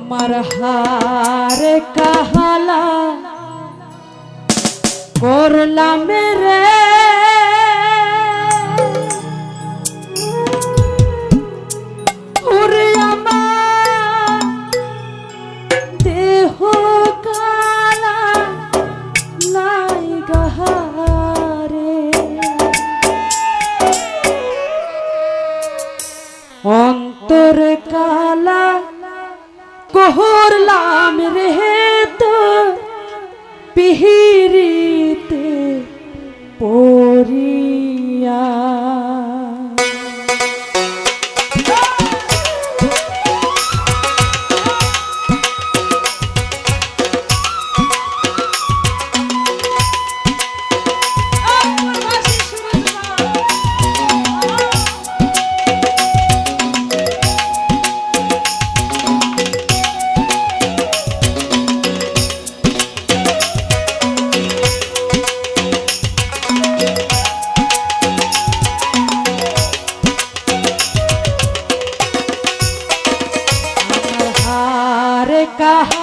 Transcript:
আমার হারে কাহালা? করলাম রে Pihi! হারে কাহালা করলাম রে